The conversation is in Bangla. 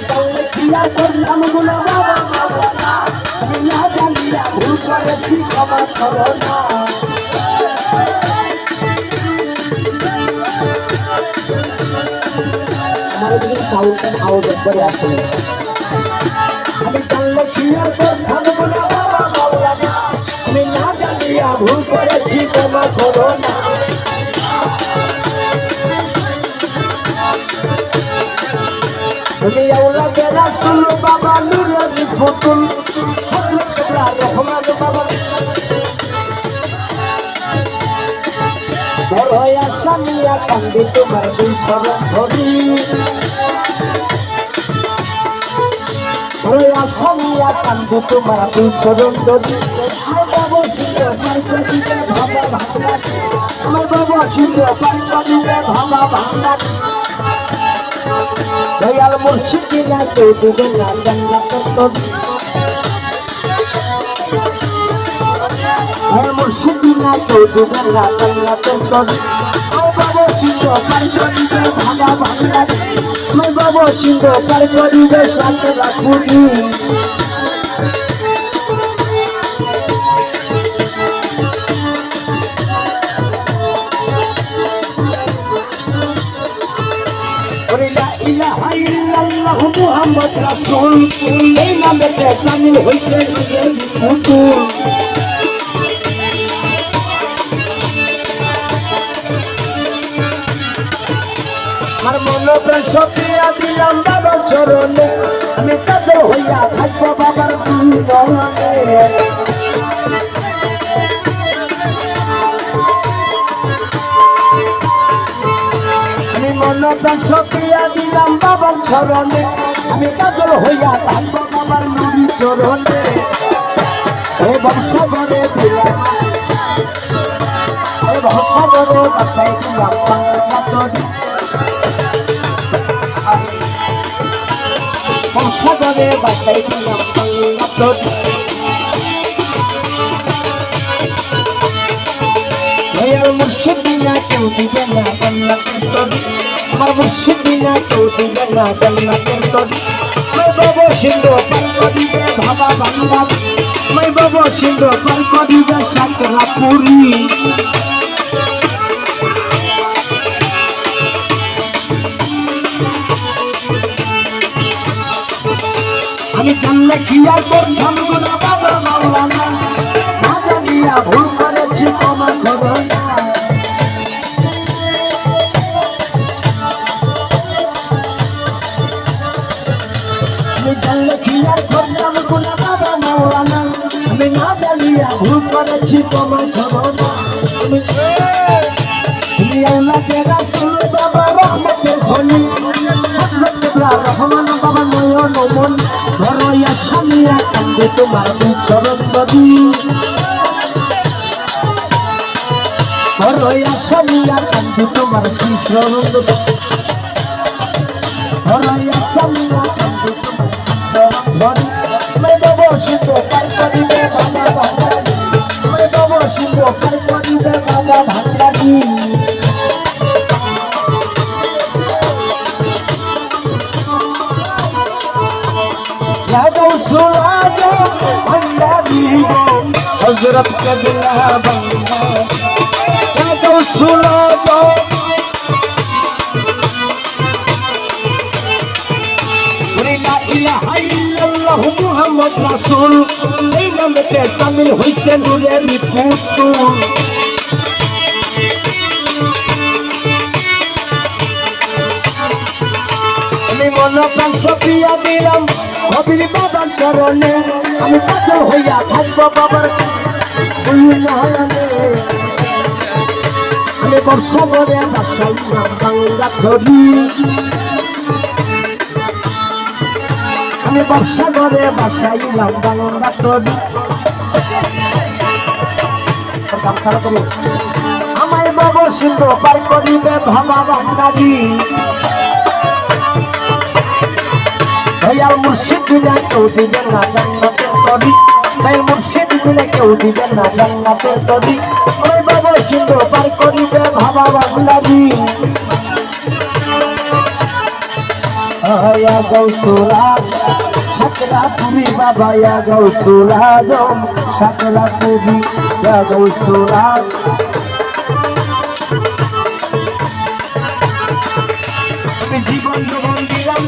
তাহলে করলামগুলো বাবা। বাবা না জানিয়া ভুল করেছি ক্ষমা করো না আমার যদি সাউন্ড আওয়াজ একবারে আসে আমি জানলে বাবা আমি না জানিয়া ভুল করেছি, ক্ষমা করো না। তুমি আওলাদে রাসূল বাবা নূরের ফুতুল বাবা। বড় আশা নিয়া কান্দি তোমার দুই শরণ ধরি বড় আশা নিয়া কান্দি তোমার দুই শরণ ধরি আমার বাবা ছিল পাইকা ভাবা ভাবনা আমার না জান্নাতের তরি দয়াল মুর্শিদিনা বাবা ভাঙা মই বাবা সিংহ পার করিবে সাথে রাখুনি ওরে লা ইলাহা ইল্লাল্লাহু মুহাম্মদ রাসূল এই নামেতে শামিল আমার মনে প্রাণ সপিয়া দিলাম বাবার চরণে। আমি কাজে হইয়া থাকব বাবার বরণে আমি মনটা সপিয়া দিলাম বাবার চরণে। আমি কাজল হইয়া থাকব বাবার নুরি চরণে। এ বংশগরে দিলাম এ বংশগরে বাসাই দিলাম বংশগরে বাসাই দিলাম বাংলাদেশ দয়াল মুর্শিদিনা কেউ দিবে না জান্নাতের তরি আমার মুর্শিদিনা কেউ দিবে না জান্নাতের তরি মই বাবা সিংহ পার করিবে ভাবা বাংলা। মই বাবা সিংহ পার করিবে সাতরা পুরী আমি জানলে কি আর করতাম? গুনা বাবা মাওলানা না জানিয়া ভুল করেছি, ক্ষমা করো আমি জানলে কি আর করতাম, গুনা বাবা মাওলানা। আমি না জানিয়া ভুল করেছি, ক্ষমা করো না। ধরয়া সামিয়া কান্দে তোমার চরণ নদী। ধরয়া সামিয়া কান্দে তোমার চরণ নদী। ধরয়া সামিয়া তোমার চরণ নদী। বসিত পাইপারি দে বাবা ভান্ডারি বসিত পাইপারি দে বাবা ভান্ডারি हजरत कबला बंगा यादव सुराजो লা ইলাহা ইল্লাল্লাহু মুহাম্মদ রাসূল এই নামেতে শামিল হইছে নূরের পুতুল আমি মনে প্রাণ সপিয়া দিলাম কবির বাবার চরণে আমি পাথর হইয়া থাকবো বাবার দুই নয়নে আমি বর্ষ করে ধরি বাসাইলাম বাংলা করুন আমায় বাবু করিবে ভাবা বাঙালি মুর্শিদ বিনা কেউ দিবেন না জান্নাতের তরি দয়াল মুর্শিদ বিনা কেউ দিবেন না জান্নাতের তরি ওই বাবা সিন্ধু পার করিবে ভাবা বাবুলারি আয়া গৌসুরা সাকরা পুরি বাবা গৌসুরা জম সাকরা পুরি ইয়া গৌসুরা। জীবন জীবন দিলাম